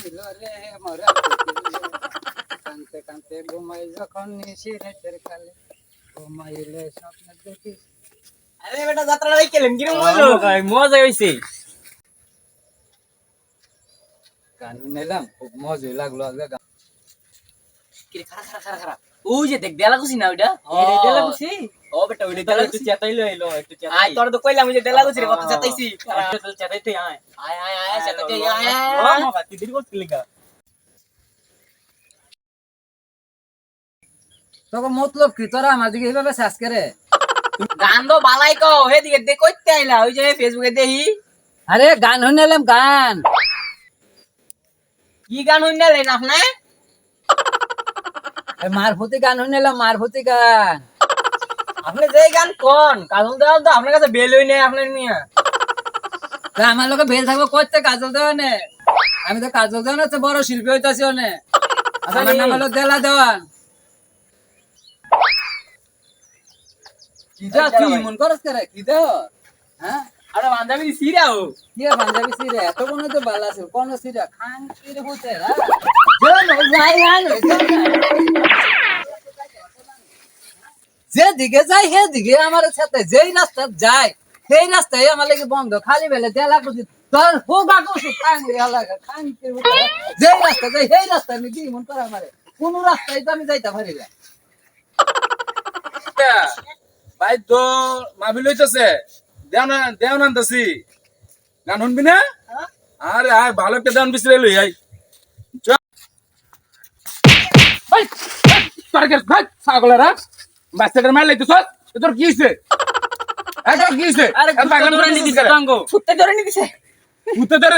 ছিল রে মরা কানতে কানতে ঘুমাই যখন নিশি রাতের কালে ঘুমাইলে স্বপ্ন দেখি আরে বেটা যাত্রা দেখলেন কিরম মজা মজা হইছে। গান নিলাম খুব মজাই লাগল আজকে গান কি খারা খারা খারা খারা ওই যে দেখ দেলা কুছি না ওইটা? এই দেলা কুচি? ও বেটা ওইটা দেলা কুছি চাতাইলো এলো একটু চাতাই। আয় তোর তো কইলাম ওই যে দেলা কুছি রে কত চাতাইছি। চল চাতাইতে আয় আয়। আয় আয় চাতাইতে আয় আয় মামা তুই দিদি করতে লিগা। তোকে মতলব কি? তোরা আমার দিকে এইভাবে শেষ করে? গান তো বালাই কো হে দিকে দে কইতে আইলা ওই যে ফেসবুকে দেখি। আরে গান শুনে এলাম গান। কি গান হইনালেন আপনি এই মারফতি গান শুনে এলাম মারফতি গান। আপনি যে গান কোন কাজল দেওয়া তো আপনার কাছে বেল হই নাই আপনার মিয়া তা আমার লোকে বেল থাকব করতে কাজল দেওয়ানে আমি তো কাজল দেওয়ান হচ্ছে বড় শিল্পী হইতাছি অনে আমার নাম হলো দেলা দেওয়ান। কি দা তুই মন করস করে কি দা হ্যাঁ? আরে কি আর পাঞ্জাবি সিরে? এত কোন তো বালা আছে কোন সিরে? খান সিরে হতে হ্যাঁ? যাই যে দিকে যাই হে দিকে আমার সাথে যেই রাস্তা যায় সেই রাস্তায় আমার লাগে বন্ধ খালি বেলে দেলা করছি তোর হোগা করছি খান রে আলাদা খান যেই রাস্তা যাই সেই রাস্তা আমি কি মন করে আমারে কোন রাস্তায় তো আমি যাইতে পারি না। ভাই তো মাহফিল হইতেছে? দেওয়ান আনতেছি। গান শুনবি না? আরে আয় ভালো একটা দেওয়ান বিচরে লই আই চল। ভাই, ছাগলেরা? বাচ্চাটার মার লাইতেছ তোর কি হইছে? তোর কি হইছে? আরে পাগলামি ধরে নি দিছে? টাঙ্গো ফুটতে ধরে নি দিছে। ভূতে ধরে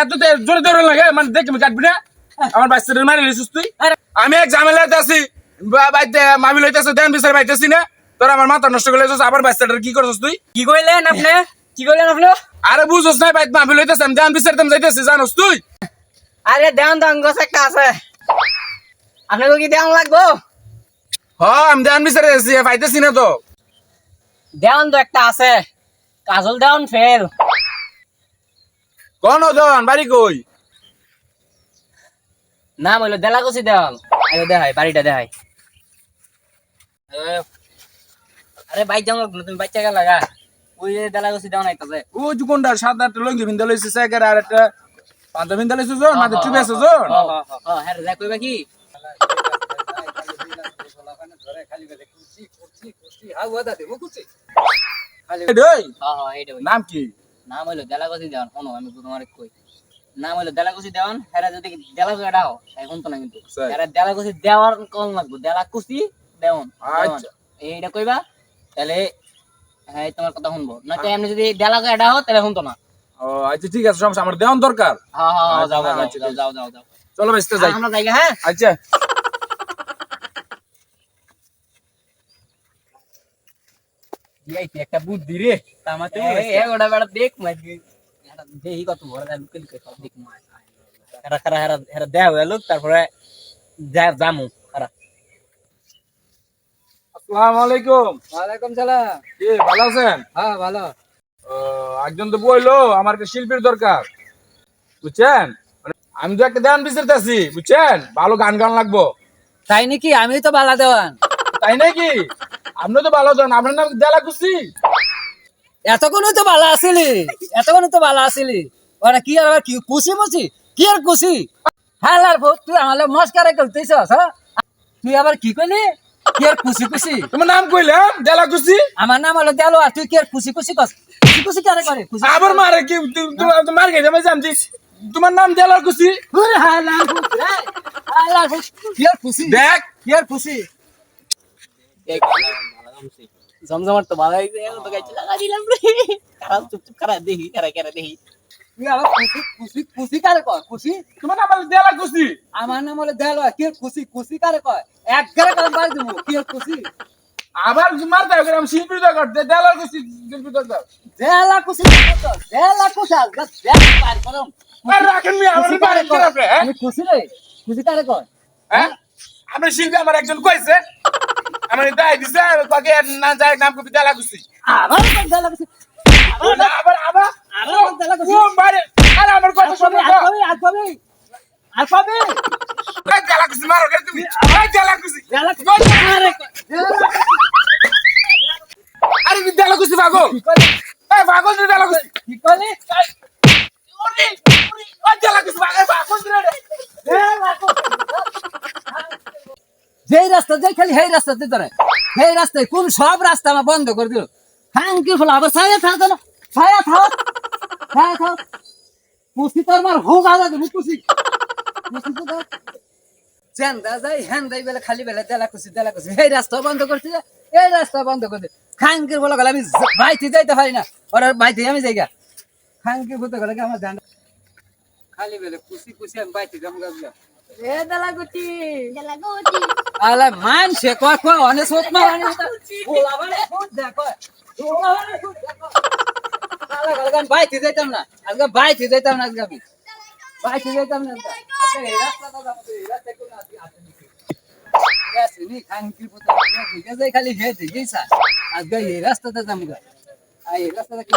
এত জোরে জোরে লাগে মানে দেখি আমি কাটবি না? আমার বাচ্চাটার মারি লইছিস তুই। আমি এক ঝামেলাতে আছি বা- বাইতে মাহফিল হইতেছে দেন বিচার পাইতেছি না। তোর আমার মাথা নষ্ট করে আবার বাচ্চাটার কি করছিস তুই? কি কইলেন আপনি? কি কইলেন আপনি? আরে বুঝছস না বাইত মাহফিল হইতেছে আমি দেন বিচারতাম যাইতেছি জানোস তুই? আরে দেন দান গছ একটা আছে। আপনাকে কি দেন লাগবো? হ আমি দেন বিচারে আছি পাইতেছি না তো। দেওয়ান তো একটা আছে। কাজল দেওয়ান ফেল। কোন ওজন বাড়ি কই? নাম হইল দেলাকুচি দেওয়ান আরে দেখাই বাড়িটা দেখাই। আরে বাইক যাও তুমি বাচ্চা গা লাগা। ওই যে আইতাছে ও সাত আটটা লঙ্গি ভিন্দা লইছে সাইকের আর একটা পাঁচটা ভিন্দা লইছে মাঝে টুপি আছে হ্যাঁ কইবা কি? এই হ্যাঁ হ্যাঁ এইটা ওই। নাম কি? নাম হইল দেলাকুচি দেওয়ান। শোনো আমি তোমার কই। নাম হইল দেলাকুচি দেওয়ান। হেরা যদি দেলাকুচি ডাও এখন তো না কিন্তু। হেরা দেলাকুচি দেওয়ার কম লাগবো। দেলাকুচি দেওয়ান দেওয়ান। আচ্ছা। এইটা কইবা? তাহলে হ্যাঁ তোমার কথা শুনব। না তো এমনি যদি দেলাকুচি ডাও তাহলে শুনতো না। ও আচ্ছা ঠিক আছে সমস্যা আমার দেওয়ান দরকার। হ্যাঁ হ্যাঁ হ্যাঁ, যাও যাও, আচ্ছা, যাও যাও যাও। চলো বেসতে যাই। আমরা জায়গা হ্যাঁ? আচ্ছা। একটা বুদ্ধি রে তামাতে এগোটা বেড়া দেখ মাই দেহি কত বড় যায় লুকে লুকে সব দেখ মাই হেরা হেরা হেরা হেরা দেও লোক তারপরে যা জামু আসসালামু আলাইকুম। ওয়ালাইকুম সালাম। কি ভালো আছেন? হ্যাঁ ভালো। একজন তো বইলো আমার একটা শিল্পীর দরকার। বুঝছেন? মানে আমি তো একটা দেওয়ান বিচারতেছি বুঝছেন? ভালো গান গান লাগবো। তাই নাকি? আমি তো বালা দেওয়ান। তাই নাকি? আপনি তো ভালো জন আপনার নাম দেলা খুশি এতক্ষণ তো বালা আসিলি এতক্ষণ তো বালা আসিলি ওরা কি আর কি খুশি মুছি কি আর খুশি হ্যাঁ তুই আমার মস্কারে করতেছ তুই আবার কি কইলি? কি আর খুশি খুশি? তোমার নাম কইলাম দেলা খুশি? আমার নাম হলো দেলো আর তুই কি খুশি খুশি কস? খুশি খুশি কেন করে? আবার মারে কি? মার গেছে আমি জানছি। তোমার নাম দেলা খুশি? হ্যাঁ লার ভূত, রে। হ্যাঁ লার ভূত, কি আর খুশি? দেখ কি খুশি জমজমার তো ভালো এখন তো গাইছে লাগা দিলাম রে। চুপ দেখি খারাপ খারাপ দেখি। তুই আবার খুশি খুশি খুশি কারে কয়? খুশি? তোমার নাম হলো দেলা খুশি। আমার নাম হলো দেলো কি খুশি খুশি কারে কয়? এক ঘরে কাম বাড়ি দেবো। কি খুশি? আবার মার দাও আমি শিল্পীর দরকার দে- দেলা খুশি শিল্পীর দরকার দেলা খুশি দেলা খুশি দেলা পার করম আর রাখেন মি আমার? হ্যাঁ? আমি খুশি রে। খুশি কারে কয়? হ্যাঁ? আমার শিল্পী আমার একজন কইছে। আমার দাই দিছে না যায় নাম কবি দেলা খুশি। আবার দেলা খুশি। আবার যেই রাস্তা যাই খালি, সেই রাস্তাতে ধরে। সেই রাস্তায় কোন সব রাস্তা আমার বন্ধ করে দিল। হ্যাঁ কি ফলে আবার ছায়া থাকতো না ছায়া থাক ছায়া থাক পুষি তোর মার হোক আলাদা দেবো পুষি পুষি তো দেখ। চেন্দা যাই হ্যান যাই বেলা খালি বেলা দেলা খুশি দেলা খুশি। এই রাস্তা বন্ধ করছে এই রাস্তা বন্ধ করে খাঙ্কির বলে গেলে আমি বাইতে যাইতে পারি না। ওরা বাইতে আমি যাই গা। খাঙ্কির বলতে গেলে কি আমার জান খালি বেলা খুশি খুশি আমি বাইতে যাব গা এ দালা গুটি। আলা মান সে কয় কয় অনেক সোত মা মানে ওলা বাইতে যাইতাম না আজকে বাইতে যাইতাম না আজকে আমি বাইতে যাইতাম না খালি হেঁটে গেছা আজকে এই রাস্তাটা যাব গা এই রাস্তাটা কি